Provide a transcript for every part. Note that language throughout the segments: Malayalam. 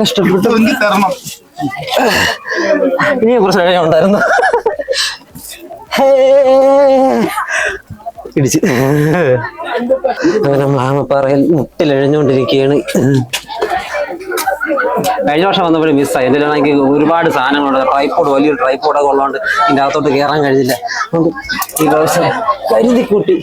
കഷ്ടപ്പെട്ടു കിട്ടുമെങ്കിൽ തരണം ഇനി ഉണ്ടായിരുന്നു. ഇടിച്ച്. മാമപ്പാറയിൽ മുട്ടിലെഴഞ്ഞുകൊണ്ടിരിക്കുകയാണ്. കഴിഞ്ഞ വർഷം വന്നപ്പോഴും മിസ്സായി എന്റെ ആണെങ്കിൽ ഒരുപാട് സാധനങ്ങളുണ്ട്. ട്രൈപ്പോഡ് വലിയൊരു ട്രൈപ്പോഡൊക്കെ ഉള്ളതുകൊണ്ട് ഇതിന്റെ അകത്തോട്ട് കയറാൻ കഴിഞ്ഞില്ല. ഈ പ്രാവശ്യം കരുതി കൂട്ടി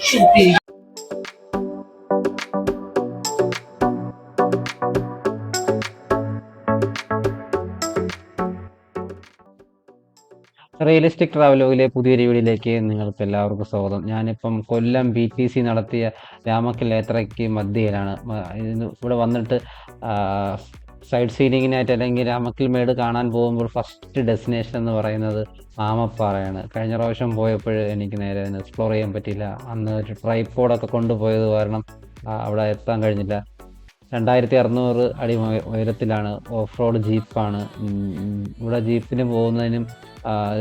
റിയലിസ്റ്റിക് ട്രാവലോഗിലെ പുതിയൊരു വീഡിയോയിലേക്ക് നിങ്ങൾക്ക് എല്ലാവർക്കും സ്വാഗതം. ഞാനിപ്പം കൊല്ലം ബി ടി സി നടത്തിയ രാമക്കൽ യാത്രയ്ക്ക് മധ്യയിലാണ് ഇവിടെ വന്നിട്ട് സൈഡ് സീനിങ്ങിനായിട്ട് അല്ലെങ്കിൽ രാമക്കൽ മേട് കാണാൻ പോകുമ്പോൾ ഫസ്റ്റ് ഡെസ്റ്റിനേഷൻ എന്ന് പറയുന്നത് ആമപ്പാറയാണ് കഴിഞ്ഞ പ്രാവശ്യം പോയപ്പോൾ എനിക്ക് നേരെ എക്സ്പ്ലോർ ചെയ്യാൻ പറ്റിയില്ല. അന്ന് ഒരു ട്രൈപ്പോഡൊക്കെ കൊണ്ടുപോയത് കാരണം അവിടെ എത്താൻ കഴിഞ്ഞില്ല. രണ്ടായിരത്തി അറുന്നൂറ് അടി ഉയരത്തിലാണ് ഓഫ് റോഡ് ജീപ്പാണ് ഇവിടെ ജീപ്പിന് പോകുന്നതിനും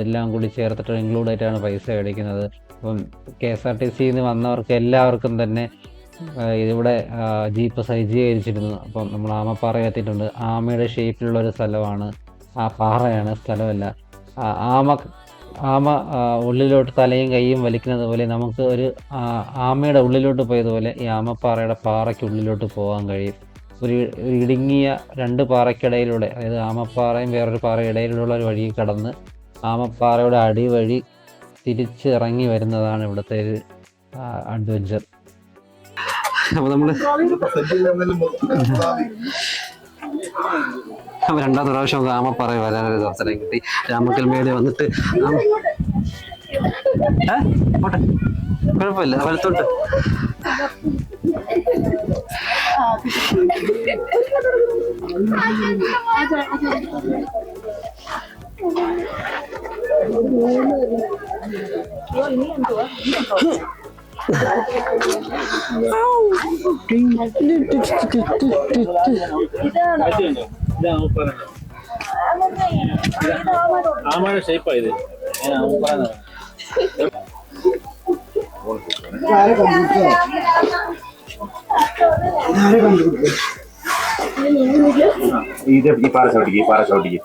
എല്ലാം കൂടി ചേർത്തിട്ട് ഇൻക്ലൂഡ് ആയിട്ടാണ് പൈസ മേടിക്കുന്നത്. അപ്പം കെ എസ് ആർ ടി സിയിൽ നിന്ന് വന്നവർക്ക് എല്ലാവർക്കും തന്നെ ഇവിടെ ജീപ്പ് സജ്ജീകരിച്ചിരുന്നു. അപ്പം നമ്മൾ ആമപ്പാറ എത്തിയിട്ടുണ്ട് ആമയുടെ ഷേപ്പിലുള്ള ഒരു സ്ഥലമാണ്. ആ പാറയാണ് സ്ഥലമല്ല. ആമ ആമ ഉള്ളിലോട്ട് തലയും കൈയും വലിക്കുന്നത് പോലെ നമുക്ക് ഒരു ആമയുടെ ഉള്ളിലോട്ട് പോയതുപോലെ ഈ ആമപ്പാറയുടെ പാറയ്ക്ക് ഉള്ളിലോട്ട് പോകാൻ കഴിയും. ഒരു ഇടുങ്ങിയ രണ്ട് പാറയ്ക്കിടയിലൂടെ അതായത് ആമപ്പാറയും വേറൊരു പാറ ഇടയിലുള്ള ഒരു വഴി കടന്ന് ആമപ്പാറയുടെ അടിവഴി തിരിച്ച് ഇറങ്ങി വരുന്നതാണ് ഇവിടുത്തെ ഒരു അഡ്വഞ്ചർ അപ്പോൾ നമ്മൾ രണ്ടാമത്തെ പ്രാവശ്യം ആമപ്പാറ വരാനൊരു അവസരം കിട്ടി. രാമക്കൽ മേട് വന്നിട്ട് പോട്ടെ. കുഴപ്പമില്ല. വലത്തോട്ട്. ആമയുടെ ഷേപ്പാ ഇത് ഞാൻ അവൻ പറയുന്നത് ഈ പാറ ചവിട്ടിക്ക് ഈ പാറ ചവിട്ടിക്ക്.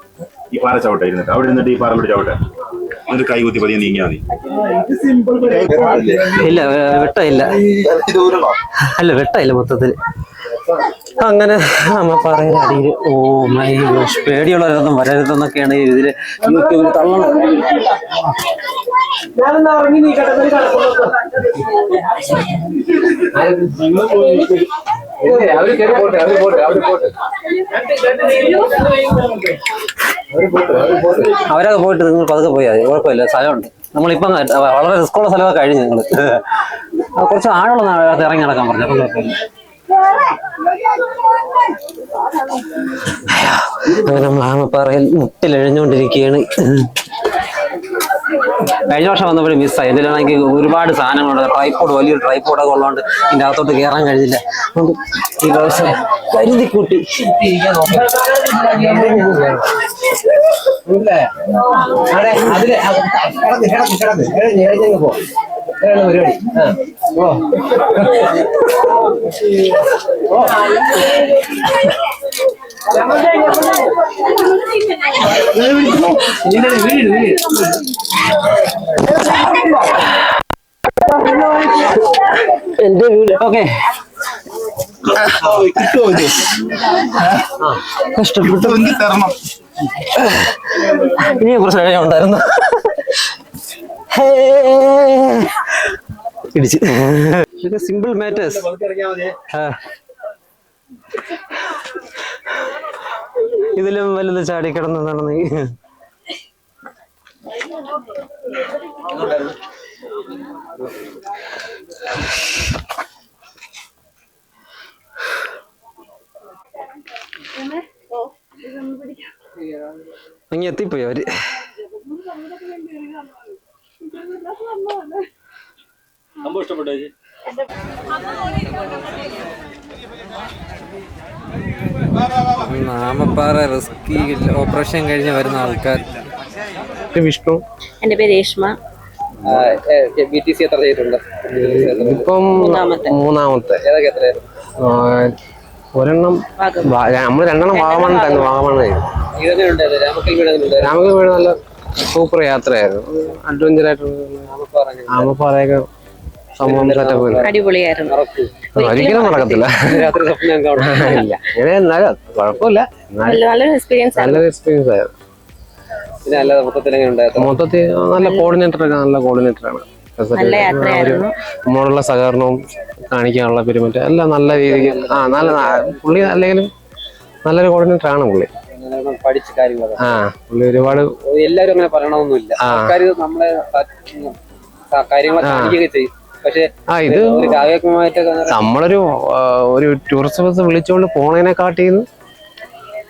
ഈ പാറ ചവിട്ട ഇരുന്നിട്ട്. അവിടെ ഇരുന്നിട്ട് ഈ പാറ പിടിച്ച് ചവിട്ടെ. എന്നിട്ട് കൈ കുത്തി പതിയെ നീങ്ങിയാൽ മതി. ഇല്ല വെട്ടമില്ല അല്ല വെട്ടമില്ല മൊത്തത്തിൽ അങ്ങനെ ആമപ്പാറയുടെ അടിയിൽ ഓ മൈ പേടിയുള്ളവരൊന്നും വരരുതെന്നൊക്കെയാണ് ഇതിൽ യൂട്യൂബിൽ തള്ളണം അവരൊക്കെ പോയിട്ട് നിങ്ങൾ പതുക്കെ പോയാൽ മതി കുഴപ്പമില്ല സ്ഥലമുണ്ട്. നമ്മളിപ്പം വളരെ റിസ്ക്കുള്ള സ്ഥലമൊക്കെ കഴിഞ്ഞു നിങ്ങൾ കുറച്ച് ആഴമുള്ള നാളത്ത് ഇറങ്ങി നടക്കാൻ പറഞ്ഞു അപ്പം കുഴപ്പമില്ല. നമ്മൾ മാമപ്പാറയിൽ മുട്ടിലെഴഞ്ഞുകൊണ്ടിരിക്കുകയാണ്. കഴിഞ്ഞ വർഷം വന്നപ്പോഴും മിസ്സായി എന്റെ എനിക്ക് ഒരുപാട് സാധനങ്ങളുണ്ട്. ട്രൈപ്പോഡ് വലിയൊരു ട്രൈപ്പോഡൊക്കെ ഉള്ളതുകൊണ്ട് ഇതിന്റെ അകത്തോട്ട് കയറാൻ കഴിഞ്ഞില്ല. അതുകൊണ്ട് ഈ പ്രാവശ്യം കരുതി കൂട്ടി. എന്റെ വീട് ഓക്കെ കിട്ടുമോ ഇത് കഷ്ടപ്പെട്ടു കിട്ടുമെങ്കിൽ തരണം ഇനി കുറച്ച് കഴിയാൻ ഉണ്ടായിരുന്നു. ഇടിച്ച്. സിമ്പിൾ മാറ്റേഴ്സ് ഇതിലും വലുത് ചാടി കിടന്നതാണ് നീ? അങ്ങ് എത്തിപ്പോയി അവർ? ഇഷ്ടപ്പെട്ടു നാമപ്പാറ റിസ്കി ഓപ്പറേഷൻ കഴിഞ്ഞ് വരുന്ന ആൾക്കാർ. വിഷ്ണു. എന്റെ പേര് രേഷ്മ. ബി ടി സി എത്ര ചെയ്തിട്ടുണ്ട്? ഇപ്പം മൂന്നാമത്തെ. മൂന്നാമത്തെ. ഏതൊക്കെ എത്രയായിരുന്നു? ഒരെണ്ണം നമ്മൾ രണ്ടെണ്ണം വാഗമണ് തന്നെ വാഗമണ് രാമക്കൽ വീട് നല്ല സൂപ്പർ യാത്രയായിരുന്നു. അഡ്വഞ്ചർ ആയിട്ടുള്ള ആമപ്പാറയൊക്കെ സംഭവം സെറ്റപ്പ് അടിപൊളിയായിരുന്നു. ഒരിക്കലും ഇങ്ങനെ എന്നാലും കുഴപ്പമില്ല. നല്ലൊരു എക്സ്പീരിയൻസ് നല്ലൊരു എക്സ്പീരിയൻസ് ആയിരുന്നു. മൊത്തത്തിൽ നല്ല കോർഡിനേറ്റർ ഒക്കെ നല്ല കോർഡിനേറ്റർ ആണ്. സഹകരണവും കാണിക്കാനുള്ള പെരുമാറ്റം എല്ലാം നല്ല രീതിക്ക് ആ നല്ല പുള്ളി അല്ലെങ്കിലും നല്ലൊരു കോർഡിനേറ്റർ ആണ് പുള്ളി. പഠിച്ച കാര്യങ്ങൾ ആ പുള്ളി ഒരുപാട് എല്ലാവരും അങ്ങനെ പറയണമെന്നില്ല നമ്മളെ കാര്യങ്ങൾ കാണിക്കുകയൊക്കെ ചെയ്യും. ആ ഇത് നമ്മളൊരു ഒരു ടൂറിസ്റ്റ് ബസ് വിളിച്ചുകൊണ്ട് പോണതിനെക്കാട്ടിന്ന്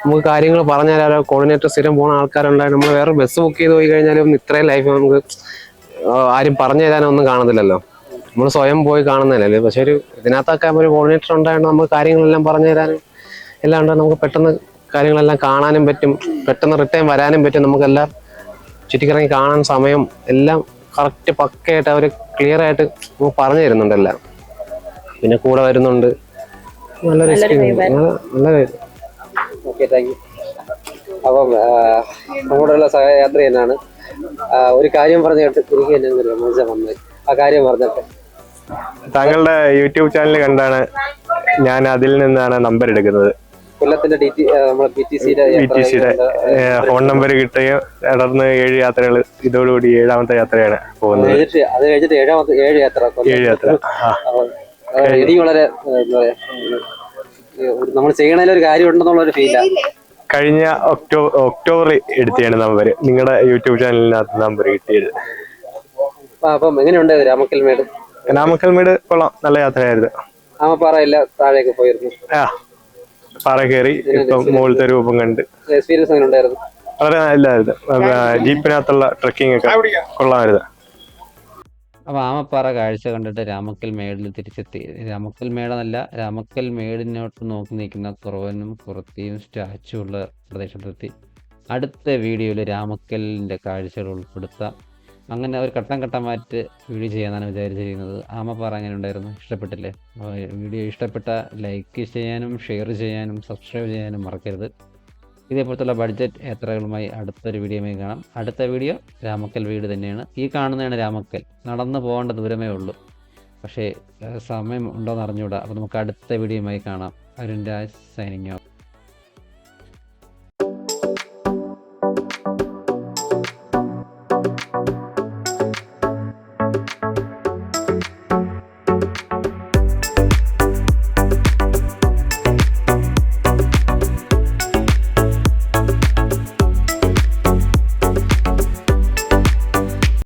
നമുക്ക് കാര്യങ്ങൾ പറഞ്ഞാലോ കോർഡിനേറ്റർ സ്ഥിരം പോണ ആൾക്കാരുണ്ടായി നമ്മൾ വേറെ ബസ് ബുക്ക് ചെയ്ത് പോയി കഴിഞ്ഞാലും ഇത്രയും ലൈഫ് നമുക്ക് ആരും പറഞ്ഞു തരാനൊന്നും കാണത്തില്ലല്ലോ നമ്മൾ സ്വയം പോയി കാണുന്നതല്ലേ. പക്ഷെ ഒരു ഇതിനകത്തൊക്കെ ഒരു കോർഡിനേറ്റർ ഉണ്ടായത് നമുക്ക് കാര്യങ്ങളെല്ലാം പറഞ്ഞു തരാനും എല്ലാം ഉണ്ട് നമുക്ക് പെട്ടെന്ന് കാര്യങ്ങളെല്ലാം കാണാനും പറ്റും. പെട്ടെന്ന് റിട്ടേൺ വരാനും പറ്റും. നമുക്കെല്ലാം ചുറ്റിക്കിറങ്ങി കാണാൻ സമയം എല്ലാം കറക്റ്റ് പക്കയായിട്ട് അവർ ക്ലിയർ ആയിട്ട് പറഞ്ഞു തരുന്നുണ്ട് എല്ലാം. പിന്നെ കൂടെ വരുന്നുണ്ട്. നല്ല എക്സ്പീരിയൻസ് ഓക്കെ താങ്ക് യു അപ്പം നമ്മോടുള്ള സഹയാത്ര തന്നെയാണ് ഒരു കാര്യം പറഞ്ഞു കേട്ട് എനിക്ക് തന്നെ ഒരു മനസ്സിൽ വന്നത്. ആ കാര്യം പറഞ്ഞിട്ട്. താങ്കളുടെ യൂട്യൂബ് ചാനൽ കണ്ടാണ് ഞാൻ അതിൽ നിന്നാണ് നമ്പർ എടുക്കുന്നത്. കൊല്ലത്തിന്റെ ഫോൺ നമ്പർ കിട്ടുകയും തുടർന്ന് ഏഴ് യാത്രകൾ ഇതോടുകൂടി ഏഴാമത്തെ യാത്രയാണ് പോകുന്നത്. അത് കഴിഞ്ഞിട്ട് ഏഴാമത്തെ ഏഴ് യാത്ര. ഏഴ് യാത്ര ഇനി വളരെ നമ്മൾ ചെയ്യണതിൽ ഒരു കാര്യം ഉണ്ടെന്നുള്ള ഒരു ഫീലാണ് കഴിഞ്ഞ ഒക്ടോബർ ഒക്ടോബറിൽ എടുത്തതാണ് നമ്പർ. നിങ്ങളുടെ യൂട്യൂബ് ചാനലിനകത്ത് നമ്പർ കിട്ടിയത്. അപ്പം എങ്ങനെയുണ്ട് രാമക്കൽമേട്? രാമക്കൽമേട് കൊള്ളാം നല്ല യാത്രയായിരുന്നു. ആമപ്പാറ എല്ലാം താഴേക്ക് പോയിരുന്നു. ആ. പാറ കയറി ഇപ്പം മുകളിലത്തെ രൂപം കണ്ട്. എക്സ്പീരിയൻസ് അങ്ങനെ ഉണ്ടായിരുന്നു. വളരെ നല്ലതായിരുന്നു ജീപ്പിനകത്തുള്ള ട്രക്കിംഗ് ഒക്കെ കൊള്ളാമായിരുന്നു. അപ്പൊ ആമപ്പാറ കാഴ്ച കണ്ടിട്ട് രാമക്കൽ മേടിൽ തിരിച്ചെത്തി. രാമക്കൽ മേടെന്നല്ല രാമക്കൽ മേടിനോട്ട് നോക്കി നിൽക്കുന്ന കുറവനും കുറത്തിയും സ്റ്റാച്ചു ഉള്ള പ്രദേശത്തെത്തി. അടുത്ത വീഡിയോയിൽ രാമക്കലിന്റെ കാഴ്ചകൾ ഉൾപ്പെടുത്താം. അങ്ങനെ ഒരു ഘട്ടം ഘട്ടമായിട്ട് വീഡിയോ ചെയ്യാനാണ് വിചാരിച്ചിരിക്കുന്നത്. ആമപ്പാറ അങ്ങനെ ഉണ്ടായിരുന്നു? ഇഷ്ടപ്പെട്ടില്ലേ? വീഡിയോ ഇഷ്ടപ്പെട്ട ലൈക്ക് ചെയ്യാനും ഷെയർ ചെയ്യാനും സബ്സ്ക്രൈബ് ചെയ്യാനും മറക്കരുത്. ഇതേപോലത്തുള്ള ബഡ്ജറ്റ് യാത്രകളുമായി അടുത്തൊരു വീഡിയോയുമായി കാണാം. അടുത്ത വീഡിയോ രാമക്കൽ വീട് തന്നെയാണ്. ഈ കാണുന്നതാണ് രാമക്കൽ. നടന്നു പോകേണ്ട ദൂരമേ ഉള്ളൂ. പക്ഷേ സമയം ഉണ്ടോയെന്ന് അറിഞ്ഞുകൂടാ. അപ്പോൾ നമുക്ക് അടുത്ത വീഡിയോയുമായി കാണാം. അരുൺ രാജ് സൈനിങ്